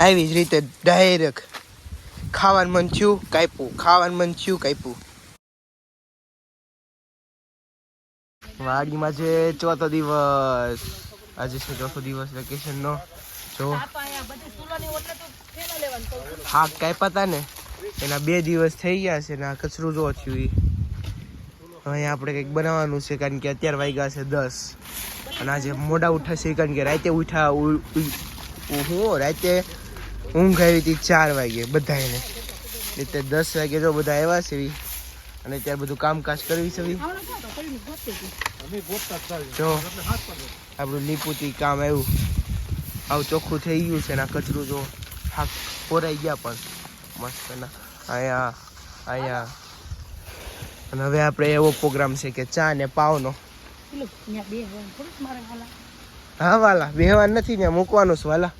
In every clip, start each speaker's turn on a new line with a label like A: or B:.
A: આવી જ રીતે ડાયરેક્ટ ખાવાનું મન થયું કાપ્યું ખાવાનું મન થયું કાપ્યું વાડીમાં છે ચોથો દિવસ આજે છે ચોથો દિવસ વેકેશનનો જો હાક કાપ્યા હતા ને એના બે દિવસ થઈ ગયા છે ને કચરું જો થયું એ હવે આપણે કંઈક બનાવવાનું છે કારણ કે અત્યારે વાગ્યા છે દસ અને આજે મોડા ઉઠાશે કારણ કે રાતે ઉઠા હું રાતે ઊંઘ આવી હતી ચાર વાગે બધાને એટલે દસ વાગે જો બધા આવ્યા છે. અને ત્યારે બધું કામકાજ કરવી છે. જો આપણું લીપુતી કામ આવ્યું. આવું ચોખ્ખું થઈ ગયું છે ને આ કચરું જો હાક પોરાઈ ગયા પણ. મસ્ત ના અહીંયા અહીંયા. અને હવે આપણે એવો પ્રોગ્રામ છે કે ચા ને પાવનો. હા વાલા બેહવાનું નથી ને મૂકવાનું છે વાલા.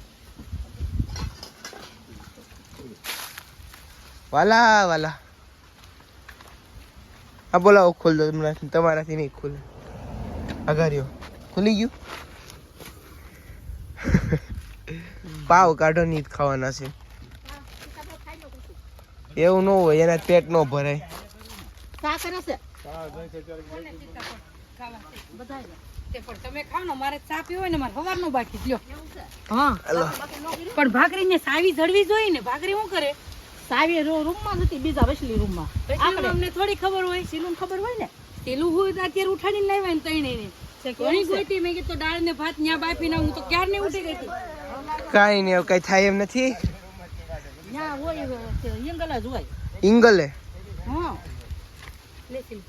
A: વાલા વાલા. હા બોલાવો ખોલ દો તમારાથી તમારાથી નહીં ખુલે. અગાર્યો ખુલી ગયું? પાવ કાઢો નહીં જ ખાવાના છે. એવું ન હોય એના પેટ ન ભરાય.
B: તમે ખાવ ને મારે ચા પીવો હોય ને મારે સવારનું બાકી લ્યો હા પણ ભાખરી ને સાવી જડવી જોઈએ ને. ભાખરી શું કરે?
C: સાવી રૂમમાં નથી બીજા વસલી રૂમમાં.
B: આપણે અમને થોડી ખબર હોય.
C: સીલું ખબર હોય ને?
B: પેલું હું અત્યારે ઉઠાડીને લાવ્યા ને તઈને ને ઘણી ગોઈતી મેં કીધું દાળ ને ભાત ન્યા બાફીને હું તો ક્યાર ને ઉઠી ગઈ હતી?
A: કાંઈ નહીં કઈ કાંઈ થાય એમ નથી.
C: ત્યાં હોય યંગલ જ હોય.
A: ઇંગલે
C: હા.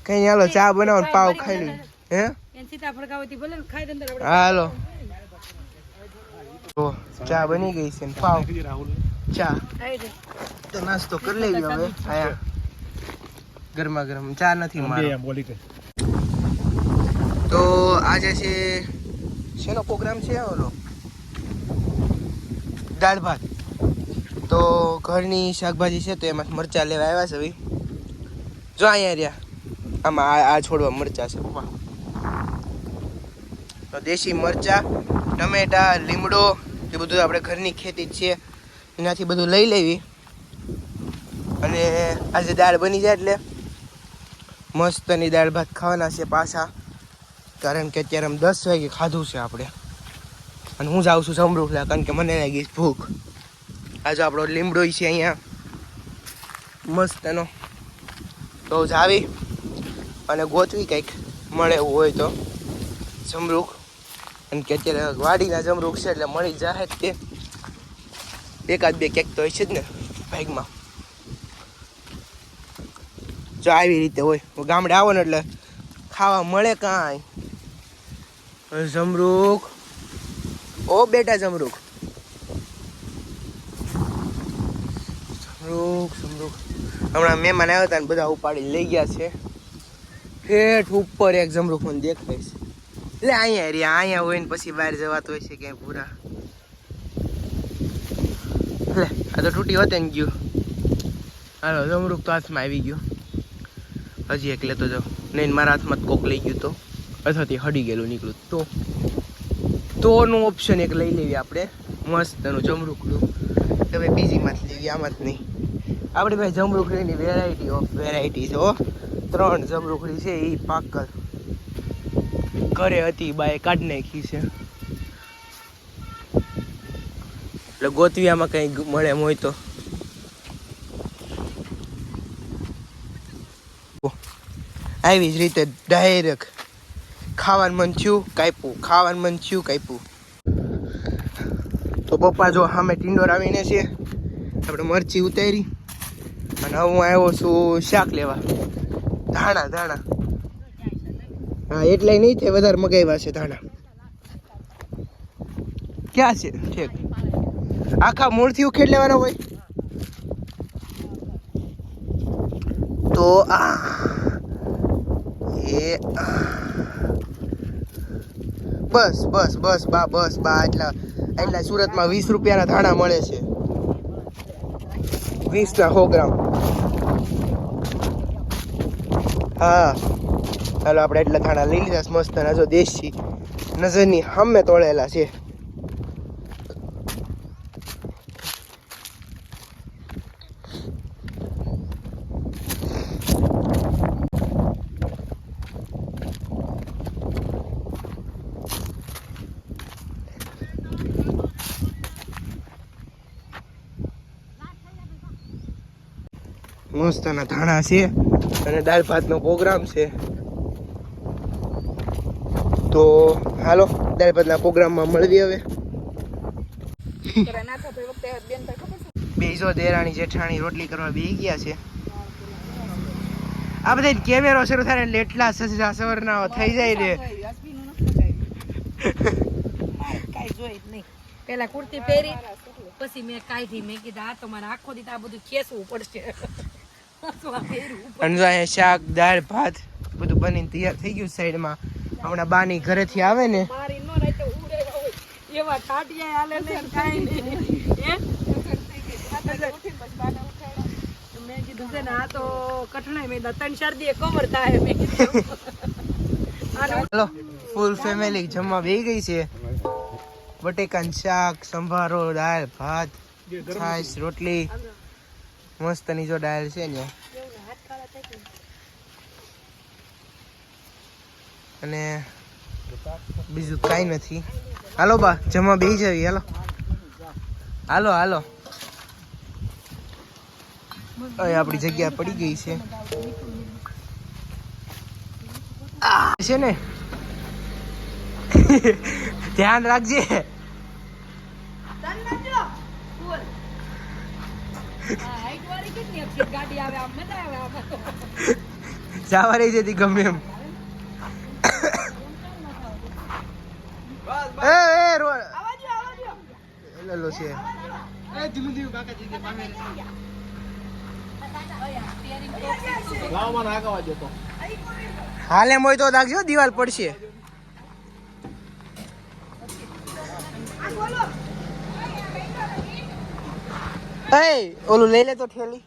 A: કઈ હાલો ચા બનાવો પાવ ખાઈ હે?
B: સીતા ખાવાથી ભલે ખાઈ દે અંદર
A: હાલો. જો ચા બની ગઈ છે ને પાવ. ચા. તો નાસ્તો કરી લેજો હવે. આયા. ગરમા ગરમ ચા નથી મારો. તો આજે છે શેનો પ્રોગ્રામ છે ઓલો? દાળ ભાત. તો ઘરની શાકભાજી છે તો એમાં મરચા લેવા આવ્યા છે ભાઈ. જો અહીંયા રહ્યા. આમાં આ આ છોડવા મરચા છે પપ્પા તો દેશી મરચા, ટમેટા, લીમડો, એ બધું આપણે ઘરની ખેતી છે એનાથી બધું લઈ લેવી. અને આજે દાળ બની જાય એટલે મસ્તની દાળ ભાત ખાવાના છે પાછા. કારણ કે અત્યારે આમ દસ વાગે ખાધું છે આપણે. અને હું જાઉં છું જમરૂખ કારણ કે મને લાગી ભૂખ. આજે આપણો લીમડો છે અહીંયા. મસ્ત એનો. તો જાવી અને ગોતવી કંઈક. મળે એવું હોય તો. જમરૂખ અને કે અત્યારે વાડીના જમરૂખ છે એટલે મળી જાય તે એકાદ બે ક્યાંક તો હોય છે જ ને ભાગમાં. જો આવી રીતે હોય. ગામડે આવો ને એટલે ખાવા મળે કાંઈ. જમરૂખ ઓ બેટા જમરૂખ જમરૂખ જમરૂખ હમણાં મહેમાન આવ્યા હતા ને બધા ઉપાડી લઈ ગયા છે. ઠેઠ ઉપર એક જમરૂખ મને દેખાય છે. એટલે અહીંયા રહ્યા અહીંયા હોય ને પછી બહાર જવાતું હોય છે ક્યાંય પૂરા. એટલે આ તો તૂટી હોતે ને ગયું. હાલો જમરૂખ તો હાથમાં આવી ગયું. હજી એક લેતો જાઉં નહીં, મારા હાથમાં જ કોક લઈ ગયું તો. અથવા તે હડી ગયેલું નીકળ્યું તો. તોનું ઓપ્શન એક લઈ લેવી આપણે. મસ્ત એનું જમરૂખનું તમે જ લેવી, આમાં જ નહીં. આપણે ભાઈ જમરૂખડીની વેરાયટી ઓફ વેરાયટી છે ત્રણ જમરૂખડી છે એ પાકલ ઘરે હતી, બાએ કાઢી નાખી છે. એટલે ગોતવીયામાં કંઈ મળે એમ હોય તો. આવી જ રીતે ડાયરેક્ટ ખાવાનું મન થયું, કાપ્યું. ખાવાનું મન થયું, કાપ્યું. તો પપ્પા જો સામે ટીંડોર આવીને છે. આપણે મરચી ઉતારી. અને હું આવ્યો છું શાક લેવા. ધાણા ધાણા. હા, એટલે નહીં તે વધારે મગાવ્યા છે ધાણા. ક્યાં છે? ઠીક આખા મૂળથી ઉખેડ લેવાના હોય? તો આ, એ બસ બસ બસ, બા બસ, બા એટલા એટલા સુરતમાં વીસ રૂપિયાના ધાણા મળે છે. વીસના સો ગ્રામ. હા. ચાલો આપણે એટલા થાણા લઈ લીધા મસ્ત નજો જો દેશી. નજરની સામે તોળેલા છે. મસ્તના ધાણા છે. અને દાળ ભાતનો પ્રોગ્રામ છે. તો હાલો ભાતના પ્રોગ્રામમાં મળવી હવે. બે જો દેરાણી જેઠાણી રોટલી કરવા બે ગયા છે. આ બધા કેમેરો શરૂ થાય એટલે એટલા સજરા સવરના થઈ જાય રે
B: કાંઈ જોઈ જ નહીં પેલા કુર્તી પહેરી પછી મેં કાઢી મેં કીધું આ તો મારે આખો દીધા આ બધું ખેંચવું પડશે.
A: અને શાક દાળ ભાત બધું બનીને તૈયાર થઈ ગયું સાઈડમાં હમણાં બાની ઘરેથી આવે ને.
B: નો ને
A: હલો ફૂલ ફેમિલી જમવા બેસી ગઈ છે. બટેકાનું શાક સંભારો દાળ ભાત છાશ રોટલી. મસ્તની જો દાળ છે ને. અને બીજું કાંઈ નથી. હાલો બા જમવા બેસી જવી હાલો. હાલો હાલો. હવે આપણી જગ્યા પડી ગઈ છે. છે ને. ધ્યાન રાખજે. જવા રહી જતી ગમે એમ એ એ રો એલેલો છે. હાલ એમ હોય તો. દાખજો દિવાલ પડશે. એ ઓલું લઈ લે તો ઠેલી.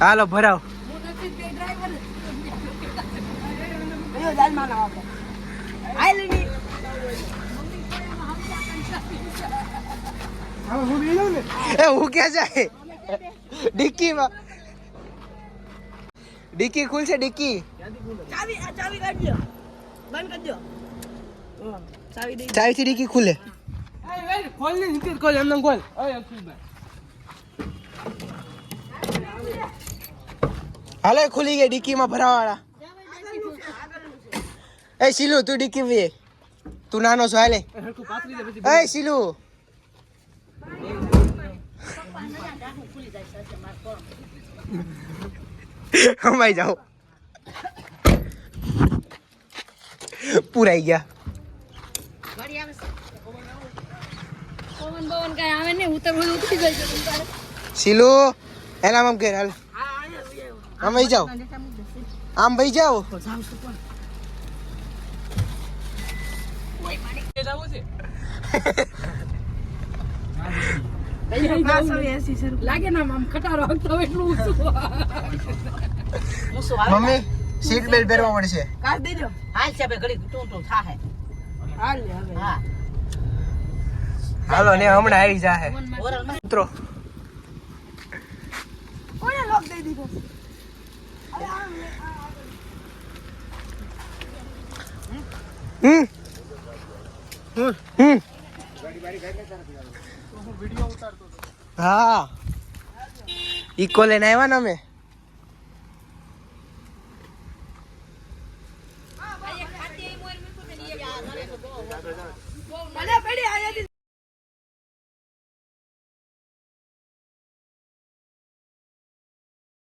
A: હાલો ભરાવ
B: હું નથી બે ડ્રાઈવર
A: એ હું ક્યાં જાય? ડિક્કીમાં ડિક્કી ખુલશે ડિક્કી ચાવીથી ડિક્કી ખુલે. હાલે ખુલી ગઈ ડિક્કીમાં ભરાવાળા. એ શીલુ તું ડીકી વે. તું નાનો છો હાલે. એ શીલુ. હમાઈ જાઓ. પૂરાઈ ગયા. શીલુ એના આમ ઘેર હાલ. આમ ભાઈ જાઓ. આમ ભાઈ જાઓ
B: લાગે ને આમ ખટારો આવતો હોય એટલું ઊંચું
A: મમ્મી સીટ બેલ્ટ પહેરવા પડશે
C: હાલ છે બે ઘડી તું તું થાહે. હા.
A: હાલો ને હમણાં આવી જાહે.
C: ઓરલ
A: મિત્રો. હમ? હમ. હા. ઇકો લઈને આવ્યા ને અમે?